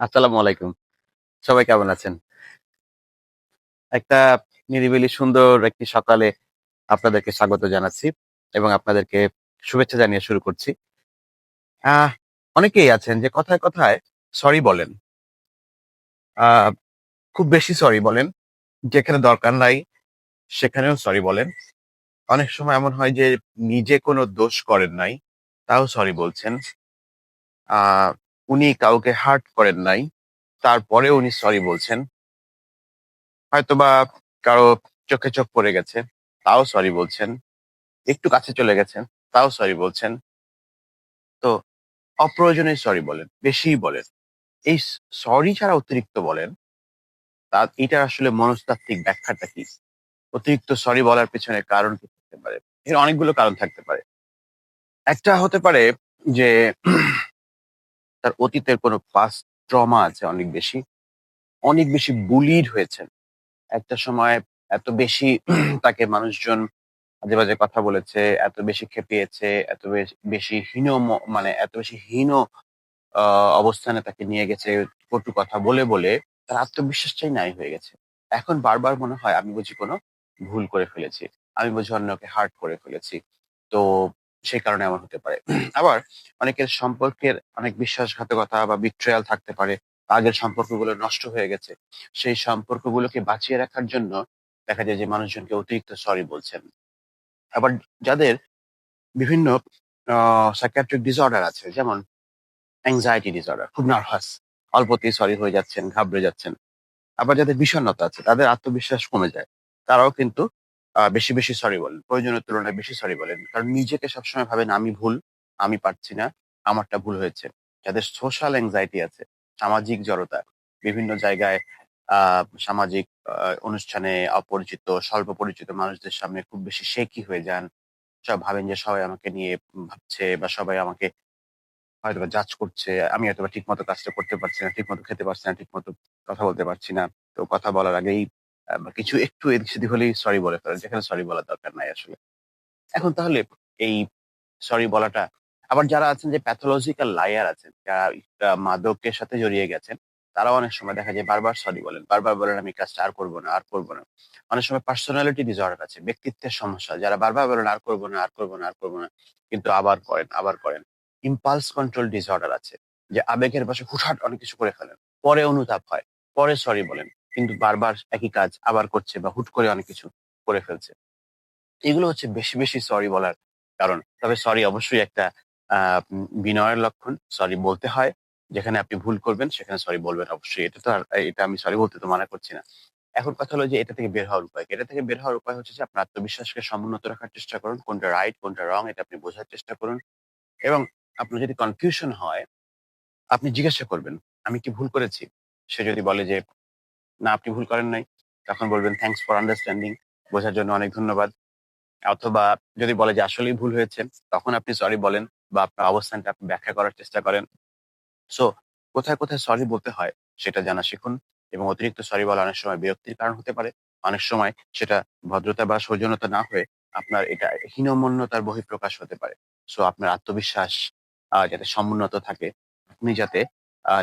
আসসালামু আলাইকুম। সবাই কেমন আছেন? একটা নিরিবিলি সুন্দর একটি সকালে আপনাদেরকে স্বাগত জানাচ্ছি এবং আপনাদেরকে শুভেচ্ছা জানিয়ে শুরু করছি। অনেকেই আছেন যে কথায়, কথায় সরি বলেন। খুব বেশি সরি বলেন। যেখানে দরকার নাই সেখানেও সরি বলেন। অনেক সময় এমন হয় যে নিজে কোনো দোষ করেন নাই, তাও সরি বলছেন। উনি কাউকে হার্ট করেন নাই, তারপরেও উনি সরি বলছেন। হয়তোবা কারও চোখে চোখ পড়ে গেছে, তাও সরি বলছেন। একটু কাছে চলে গেছেন, তাও সরি বলছেন। তো অপ্রয়োজনে সরি বলেন, বেশিই বলেন। এই সরি ছাড়া অতিরিক্ত বলেন, তা এটার আসলে মনস্তাত্ত্বিক ব্যাখ্যাটা কি? অতিরিক্ত সরি বলার পেছনে কারণ কি থাকতে পারে? এর অনেকগুলো কারণ থাকতে পারে। একটা হতে পারে যে তার অতীতের কোনো পাস্ট ট্রমা আছে অনেক বেশি। অনেক বেশি বুলিড হয়েছেন। একটা সময় এত বেশি তাকে মানুষজন আজে বাজে কথা বলেছে, এত বেশি খেপিয়েছে, এত বেশ হীন মানে এত বেশি হীন অবস্থানে তাকে নিয়ে গেছে কটু কথা বলে, বলে তার আত্মবিশ্বাসটাই নাই হয়ে গেছে। এখন বারবার মনে হয় আমি বুঝি কোনো ভুল করে ফেলেছি। আমি বুঝি অন্যকে হার্ট করে ফেলেছি। তো সেই কারণে এমন হতে পারে। আবার অনেকের সম্পর্কের অনেক বিশ্বাসঘাতকতা বা বিট্রায়াল থাকতে পারে। আগের সম্পর্কগুলো নষ্ট হয়ে গেছে। সেই সম্পর্কগুলোকে বাঁচিয়ে রাখার জন্য দেখা যায় যে মানুষজনকে অতিরিক্ত সরি বলছেন। আবার যাদের বিভিন্ন সাইকিয়াট্রিক ডিসঅর্ডার আছে যেমন অ্যাংজাইটি ডিসঅর্ডার খুব নার্ভাস। অল্পতেই সরি হয়ে যাচ্ছেন, ঘাবড়ে যাচ্ছেন। আবার যাদের বিষণ্ণতা আছে তাদের আত্মবিশ্বাস কমে যায়। তারাও কিন্তু বেশি, বেশি সরি বলেন। প্রয়োজনের তুলনায় বেশি সরি বলেন। কারণ নিজেকে সবসময় ভাবেন আমি ভুল, আমি পারছি না, আমারটা ভুল হয়েছে। যাদের সোশ্যাল অ্যাংজাইটি আছে, সামাজিক জড়তা, বিভিন্ন জায়গায় সামাজিক অনুষ্ঠানে অপরিচিত, স্বল্প পরিচিত মানুষদের সামনে খুব বেশি শেকি হয়ে যান। সব ভাবেন যে সবাই আমাকে নিয়ে ভাবছে বা সবাই আমাকে হয়তোবা জাজ করছে। আমি হয়তোবা ঠিকমতো কাজটা করতে পারছি না, ঠিকমতো খেতে পারছি না, ঠিকমতো কথা বলতে পারছি না। তো কথা বলার আগেই আ কিছু একটু এদিক-সেদিক হলেই সরি বলে ফেলেন। যেখানে সরি বলার দরকার নাই আসলে। এখন তাহলে এই সরি বলাটা আবার যারা আছেন যে প্যাথোলজিক্যাল লায়ার আছেন, যারা মাদকের সাথে জড়িয়ে গেছেন, তারাও অনেক সময় দেখা যায় বারবার সরি বলেন। বারবার বলেন আমি কাজটা আর করব না, আর করব না। অনেক সময় পার্সোনালিটি ডিসঅর্ডার আছে, ব্যক্তিত্বের সমস্যা। যারা বারবার বলেন আর করব না, আর করব না, আর করব না। কিন্তু আবার করেন, আবার করেন। ইম্পালস কন্ট্রোল ডিসঅর্ডার আছে। যে আবেগের বশে হুটহাট অনেক কিছু করে ফেলেন। পরে অনুতাপ হয়। পরে সরি বলেন। কিন্তু বারবার একই কাজ আবার করছে বা হুট করে অনেক কিছু করে ফেলছে। এগুলো হচ্ছে বেশি, বেশি সরি বলার কারণ। তবে সরি অবশ্যই একটা বিনয়ের লক্ষণ। সরি বলতে হয়। যেখানে আপনি ভুল করবেন সেখানে সরি বলবেন অবশ্যই। এটা তো আর এটা আমি সরি বলতে তো মানা করছি না। এখন কথা হলো যে এটা থেকে বের হওয়ার উপায়? এটা থেকে বের হওয়ার উপায় হচ্ছে যে আপনার আত্মবিশ্বাসকে সমুন্নত রাখার চেষ্টা করুন। কোনটা রাইট, কোনটা রং এটা আপনি বোঝার চেষ্টা করুন। এবং আপনার যদি কনফিউশন হয়, আপনি জিজ্ঞাসা করবেন, "আমি কি ভুল করেছি?" সে যদি বলে যে, "না আপনি ভুল করেন নাই।" তখন বলবেন, "থ্যাংকস ফর আন্ডারস্ট্যান্ডিং। বোঝার জন্য অনেক ধন্যবাদ।" অথবা যদি বলে যে আসলেই ভুল হয়েছে, তখন আপনি সরি বলেন বা আপনার অবস্থানটা আপনি ব্যাখ্যা করার চেষ্টা করেন। সো কোথায়, কোথায় সরি বলতে হয় সেটা জানা শিখুন এবং অতিরিক্ত সরি বলা অনেক সময় বিরক্তির কারণ হতে পারে। অনেক সময় সেটা ভদ্রতা বা সৌজন্যতা না হয়ে আপনার এটা হীনমন্যতার বহিঃপ্রকাশ হতে পারে। সো আপনার আত্মবিশ্বাস যাতে সমুন্নত থাকে, আপনি যাতে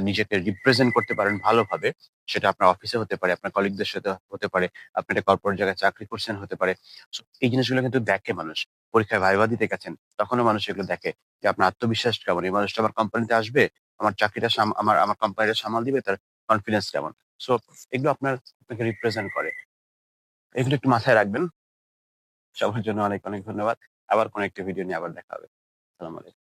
নিজেকে রিপ্রেজেন্ট করতে পারেন ভালোভাবে, সেটা আপনার অফিসে হতে পারে, আপনার কলিগদের সাথে হতে পারে, আপনি একটা কর্পোরেট জায়গায় চাকরি করছেন হতে পারে। এই জিনিসগুলো কিন্তু দেখে মানুষ। পরীক্ষায় ভাইবা দিতে গেছেন, তখনও মানুষ এগুলো দেখে যে আপনার আত্মবিশ্বাস কেমন? এই মানুষটা আমার কোম্পানিতে আসবে, আমার চাকরিটা আমার আমার কোম্পানিটা সামাল দিবে, তার কনফিডেন্স কেমন? সো এগুলো আপনার আপনাকে রিপ্রেজেন্ট করে। এগুলো একটু মাথায় রাখবেন। সবার জন্য অনেক, অনেক ধন্যবাদ। আবার কোনো একটা ভিডিও নিয়ে আবার দেখা হবে। আসসালামু আলাইকুম।